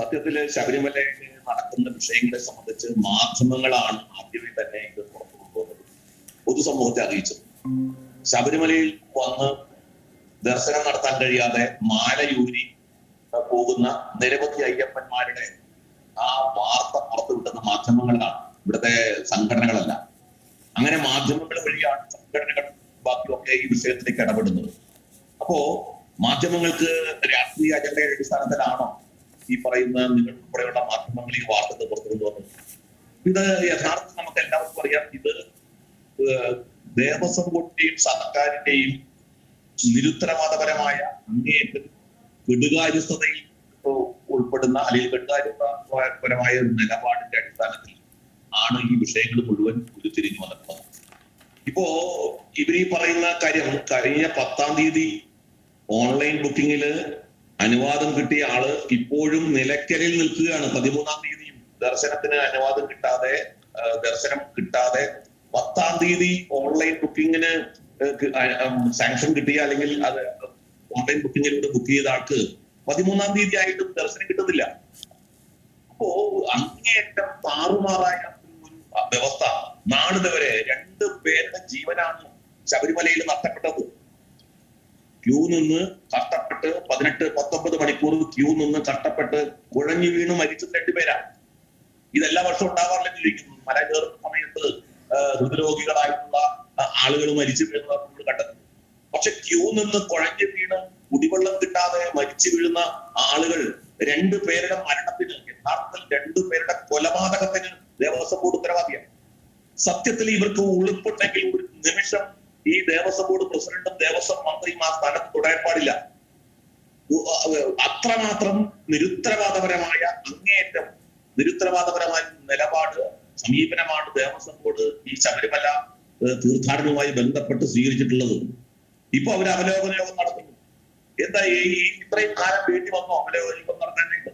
സത്യത്തിൽ ശബരിമലയിൽ നടക്കുന്ന വിഷയങ്ങളെ സംബന്ധിച്ച് മാധ്യമങ്ങളാണ് ആദ്യമേ തന്നെ ഇത് പുറത്തു കൊണ്ടുവന്നത് പൊതുസമൂഹത്തെ അറിയിച്ചത്. ശബരിമലയിൽ വന്ന് ദർശനം നടത്താൻ കഴിയാതെ മാലയൂരി പോകുന്ന നിരവധി അയ്യപ്പന്മാരുടെ ആ വാർത്ത പുറത്തുവിട്ടുന്ന മാധ്യമങ്ങളാണ്. ഇവിടുത്തെ സംഘടനകളല്ല. അങ്ങനെ മാധ്യമങ്ങൾ വഴിയാണ് സംഘടനകൾ ബാക്കിയൊക്കെ ഈ വിഷയത്തിലേക്ക് ഇടപെടുന്നത്. അപ്പോ മാധ്യമങ്ങൾക്ക് രാഷ്ട്രീയ അജണ്ടയുടെ അടിസ്ഥാനത്തിലാണോ ഈ പറയുന്ന നിങ്ങൾ ഉൾപ്പെടെയുള്ള മാധ്യമങ്ങൾ ഈ വാർത്തകൾ പുറത്തു കൊണ്ടുവന്നത് ഇത് യഥാർത്ഥം നമുക്ക് എല്ലാവർക്കും അറിയാം ഇത് ദേവസ്വം ബോർഡിന്റെയും സർക്കാരിന്റെയും നിരുത്തരവാദപരമായ അങ്ങേയറ്റം കെടുകാര്യസ്ഥതയിൽ ഉൾപ്പെടുന്ന അല്ലെങ്കിൽ കെടുകാര്യപരമായ ഒരു നിലപാടിന്റെ അടിസ്ഥാനത്തിൽ ആണ് ഈ വിഷയങ്ങൾ മുഴുവൻ ഉരുത്തിരിഞ്ഞു വന്നിട്ടുള്ളത്. ഇപ്പോ ഇവർ ഈ പറയുന്ന കാര്യം കഴിഞ്ഞ പത്താം തീയതി ഓൺലൈൻ ബുക്കിങ്ങിൽ അനുവാദം കിട്ടിയ ആൾ ഇപ്പോഴും നിലയ്ക്കലിൽ നിൽക്കുകയാണ്. പതിമൂന്നാം തീയതിയും ദർശനത്തിന് അനുവാദം കിട്ടാതെ ദർശനം കിട്ടാതെ പത്താം തീയതി ഓൺലൈൻ ബുക്കിങ്ങിന് സാങ്ഷൻ കിട്ടിയ അല്ലെങ്കിൽ അത് ഓൺലൈൻ ബുക്കിങ്ങിലൂടെ ബുക്ക് ചെയ്ത ആൾക്ക് പതിമൂന്നാം തീയതി ആയിട്ടും ദർശനം കിട്ടുന്നില്ല. അപ്പോ അങ്ങേയറ്റം താറുമാറായ ഒരു വ്യവസ്ഥ നാളിതുവരെ രണ്ട് പേരുടെ ജീവനാണ് ശബരിമലയിൽ നഷ്ടപ്പെട്ടത്. ക്യൂ നിന്ന് കഷ്ടപ്പെട്ട് പതിനെട്ട് പത്തൊമ്പത് മണിക്കൂർ ക്യൂ നിന്ന് കഷ്ടപ്പെട്ട് കുഴഞ്ഞു വീണ് മരിച്ച രണ്ടുപേരാണ് ഇതെല്ലാ വർഷവും ഉണ്ടാവാറില്ലെന്നിരിക്കുന്നു മല കയറുന്ന സമയത്ത് ഹൃദ്രോഗികളായിട്ടുള്ള ആളുകൾ മരിച്ചു വീഴുന്നതാണ് നമ്മൾ കണ്ടത്. പക്ഷെ ക്യൂ നിന്ന് കുഴഞ്ഞു വീണ് കുടിവെള്ളം കിട്ടാതെ മരിച്ചു വീഴുന്ന ആളുകൾ രണ്ടു പേരുടെ മരണത്തിന് യഥാർത്ഥത്തിൽ രണ്ടു പേരുടെ കൊലപാതകത്തിന് ദേവസ്വം ബോർഡ് ഉത്തരവാദിയാണ്. സത്യത്തിൽ ഇവർക്ക് ഉളുപ്പുണ്ടെങ്കിൽ ഒരു നിമിഷം ഈ ദേവസ്വം ബോർഡ് പ്രസിഡന്റും ദേവസ്വം മന്ത്രിയും ആ സ്ഥാനത്ത് തുടരാൻ പാടില്ല. അത്രമാത്രം നിരുത്തരവാദപരമായ അങ്ങേറ്റം നിരുത്തരവാദപരമായ നിലപാട് സമീപനമാണ് ദേവസ്വം ബോർഡ് ഈ ശബരിമല തീർത്ഥാടനവുമായി ബന്ധപ്പെട്ട് സ്വീകരിച്ചിട്ടുള്ളത്. ഇപ്പൊ അവർ അവലോകന യോഗം നടത്തുന്നു. എന്താ ഈ ഇത്രയും കാലം വേണ്ടി വന്നോ അവലോകന യോഗം നടത്താനായിട്ട്?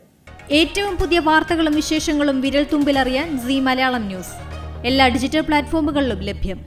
ഏറ്റവും പുതിയ വാർത്തകളും വിശേഷങ്ങളും വിരൽ തുമ്പിലറിയാൻ സി മലയാളം ന്യൂസ്. എല്ലാ ഡിജിറ്റൽ പ്ലാറ്റ്ഫോമുകളിലും ലഭ്യം.